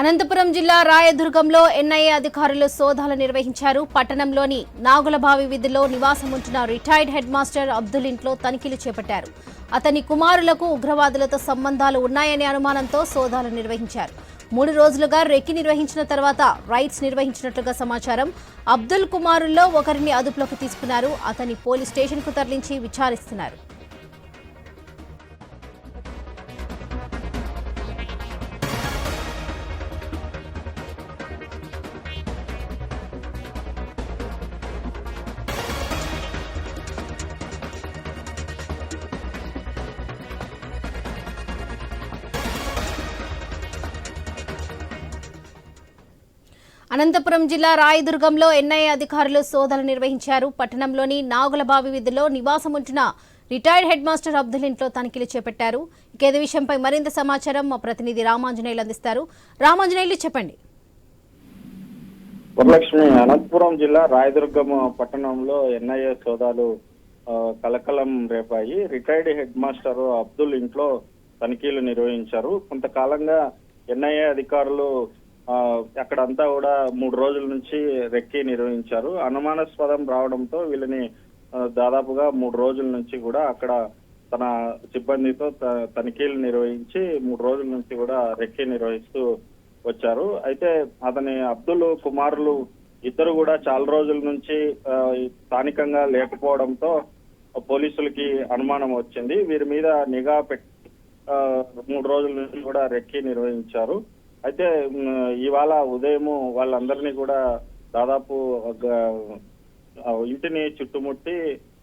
అనంతపురం జిల్లా రాయదుర్గంలో ఎన్ఐఏ అధికారులు సోదాలు నిర్వహించారు. పట్టణంలోని నాగులబావి విధిలో నివాసం ఉంటున్న రిటైర్డ్ హెడ్ మాస్టర్ అబ్దుల్ ఇంట్లో తనిఖీలు చేపట్టారు. అతని కుమారులకు ఉగ్రవాదులతో సంబంధాలు ఉన్నాయనే అనుమానంతో సోదాలు నిర్వహించారు. మూడు రోజులుగా రెక్కి నిర్వహించిన తర్వాత రైట్స్ నిర్వహించినట్లుగా సమాచారం. అబ్దుల్ కుమారుల్లో ఒకరిని అదుపులోకి తీసుకున్నారు. అతని పోలీస్ స్టేషన్కు తరలించి విచారిస్తున్నారు. అనంతపురం జిల్లా రాయదుర్గంలో ఎన్ఐఏ అధికారులు సోదాలు నిర్వహించారు. పట్టణంలోని నాగులబావి వీధిలో నివాసం ఉంటున్న రిటైర్డ్ హెడ్ మాస్టర్ అబ్దుల్ ఇంట్లో తనిఖీలు చేపట్టారు. ఇక విషయంపై మరింత సమాచారం మా ప్రతినిధి రామాంజనేయులు అందిస్తారు. రామాంజనేయులు చెప్పండి. వరలక్ష్మి అనంతపురం జిల్లా రాయదుర్గం పట్టణంలో ఎన్ఐఏ సోదాలు ఆ, కలకలం రేపాయి. రిటైర్డ్ హెడ్ మాస్టర్ అబ్దుల్ ఇంట్లో తనిఖీలు నిర్వహించారు. కొంతకాలంగా ఎన్ఐఏ అధికారులు ఆ, అక్కడంతా కూడా మూడు రోజుల నుంచి రెక్కి నిర్వహించారు. అనుమానాస్పదం రావడంతో వీళ్ళని దాదాపుగా మూడు రోజుల నుంచి కూడా అక్కడ తన సిబ్బందితో త- తనిఖీలు నిర్వహించి మూడు రోజుల నుంచి కూడా రెక్కి నిర్వహిస్తూ వచ్చారు. అయితే అతని అబ్దుల్ కుమారులు ఇద్దరు కూడా చాలా రోజుల నుంచి ఆ, స్థానికంగా లేకపోవడంతో పోలీసులకి అనుమానం వచ్చింది. వీరి మీద నిఘా పెట్టి మూడు రోజుల నుంచి కూడా రెక్కి నిర్వహించారు. అయితే ఇవాళ ఉదయం వాళ్ళందరినీ కూడా దాదాపు ఒక ఇంటిని చుట్టుముట్టి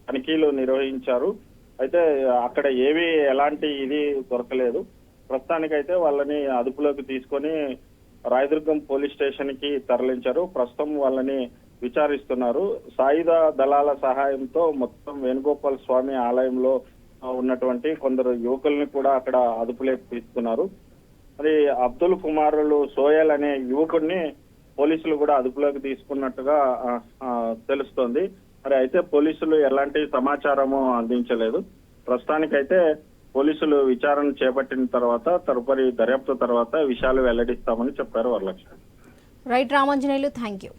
తనిఖీలు నిర్వహించారు. అయితే అక్కడ ఏవి ఎలాంటి ఇది దొరకలేదు. ప్రస్తుతానికైతే వాళ్ళని అదుపులోకి తీసుకొని రాయదుర్గం పోలీస్ స్టేషన్కి తరలించారు. ప్రస్తుతం వాళ్ళని విచారిస్తున్నారు. సాయుధ దళాల సహాయంతో మొత్తం వేణుగోపాల్ స్వామి ఆలయంలో ఉన్నటువంటి కొందరు యువకుల్ని కూడా అక్కడ అదుపులోకి తీసుకున్నారు. మరి అబ్దుల్ కుమారులు సోయల్ అనే యువకుడిని పోలీసులు కూడా అదుపులోకి తీసుకున్నట్టుగా తెలుస్తోంది. మరి అయితే పోలీసులు ఎలాంటి సమాచారము అందించలేదు. ప్రస్తుతానికైతే పోలీసులు విచారణ చేపట్టిన తర్వాత తదుపరి దర్యాప్తు తర్వాత విషయాలు వెల్లడిస్తామని చెప్పారు Varalakshmi. Right Ramanjaneyulu thank you.